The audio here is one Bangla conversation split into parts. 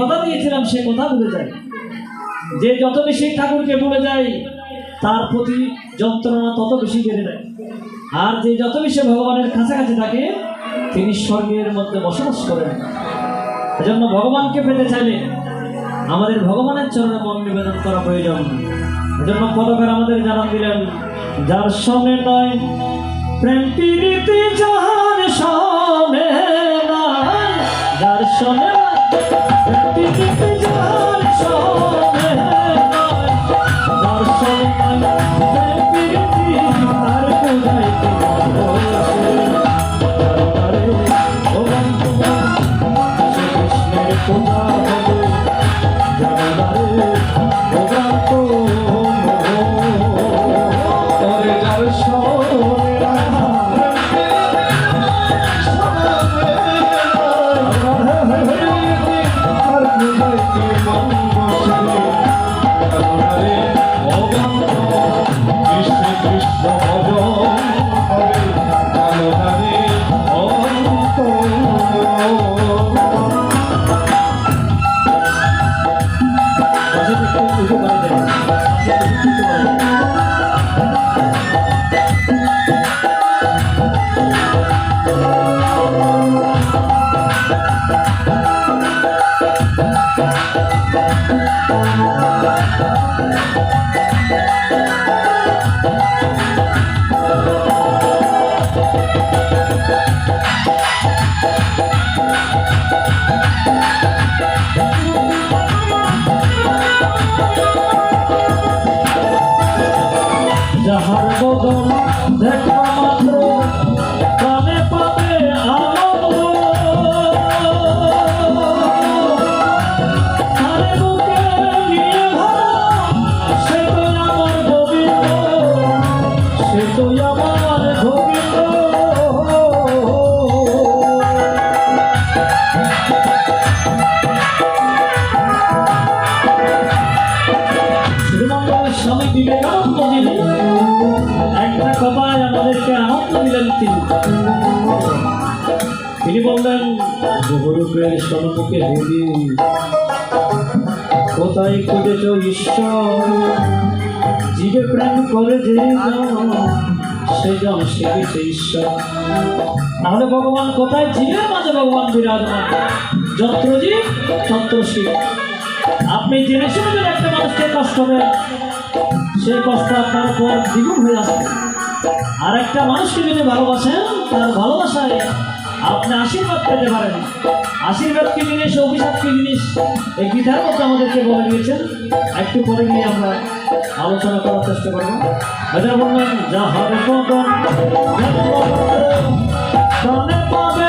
কথা দিয়েছিলাম, সে কথা ভুলে যায়। যে যত বেশি ঠাকুরকে ভুলে যায়, তার প্রতি যন্ত্রণা তত বেশি বেড়ে যায়। আর যে যত বেশি ভগবানের কাছাকাছি থাকে, তিনি স্বর্গের মধ্যে বসবাস করেন। এজন্য ভগবানকে পেতে চাইলে আমাদের ভগবানের চরণে মন নিবেদন করা প্রয়োজন। এজন্য পদকার আমাদের জানান দিলেন, যার সঙ্গে নয় প্রেম নয় যার নয়, প্রেম পাশে থেকে Thank you. তিনি বললেন বহুরূপের সম্মুখে হেরি কোথায় খুঁজেছ ঈশ্বর? জীবে প্রেম করে যে সে ঈশ্বর। তাহলে ভগবান কোথায় জীবের মাঝে ভগবান বিরাজমান? যন্ত্রজীব তন্ত্রশীল আপনি জেনে শুনে একটা মানুষকে কষ্ট দেন। সেই কষ্ট আপনার উপর দ্বিগুণ হয়ে আসবে। আর একটা মানুষকে যদি ভালোবাসেন, তার ভালোবাসায় আপনি আশীর্বাদ পেতে পারেন। আশীর্বাদ কি জিনিস, অভিশাপ কি জিনিস? এই গীতার মধ্যে আমাদেরকে বলে দিয়েছেন। একটু পরে গিয়ে আমরা আলোচনা করার চেষ্টা করব। এটা বললেন বদন প্রাণে পাবে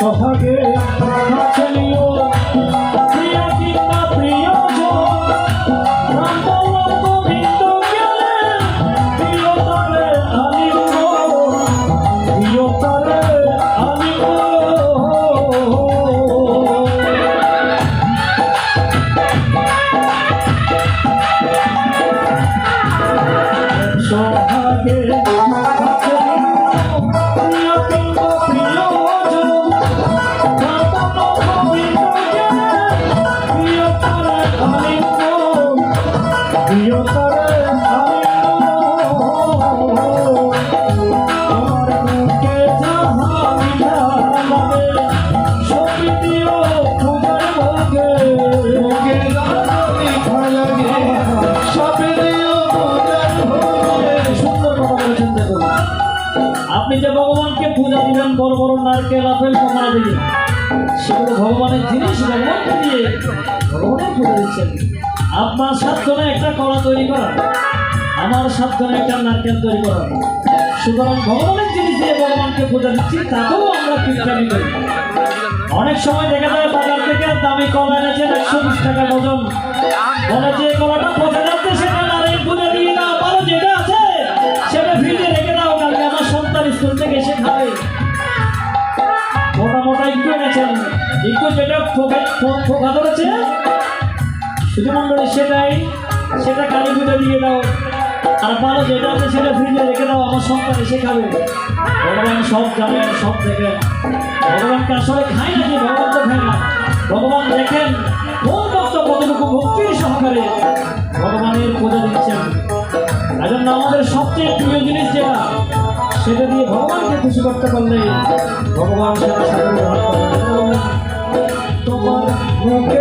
সোহাগে পূজা দিবেন, বড় বড় নারকেল, আপেল কমলা দিয়ে সেগুলো ভগবানের জিনিস ভগবানকে দিয়ে ভগবানের পূজা দিচ্ছেন। আপনার সাতজনে একটা কলা তৈরি করা আমার সাতজনে একটা নারকেল তৈরি করা সুতরাং ভগবানের জিনিস দিয়ে ভগবানকে পূজা দিচ্ছি, তাতেও আমরা কীর্তানি করি অনেক সময় দেখা যায় বাজার থেকে দামি কলা এনেছেন একশো বিশ টাকা ডজন। বলে যে কলাটা পচে যাচ্ছে, সেটা মোটা একটু এনেছেন যেটা সেটাই সেটা কালী পুজো দিয়ে দাও আর যেটা আছে সেটা ফ্রিজে রেখে দাও আমার সন্তান এসে খাবে ভগবান সব জানেন সব দেখেন ভগবানকে আসলে খায় নাকি ভগবান তো না ভগবান দেখেন কোন ভক্ত কতটুকু ভক্তির সহকারে ভগবানের পূজা দিচ্ছেন। এজন্য আমাদের সবচেয়ে প্রিয় জিনিস যেটা সেটা দিয়ে ভগবানকে খুশি করতে পারলে ভগবান তোমার মুখে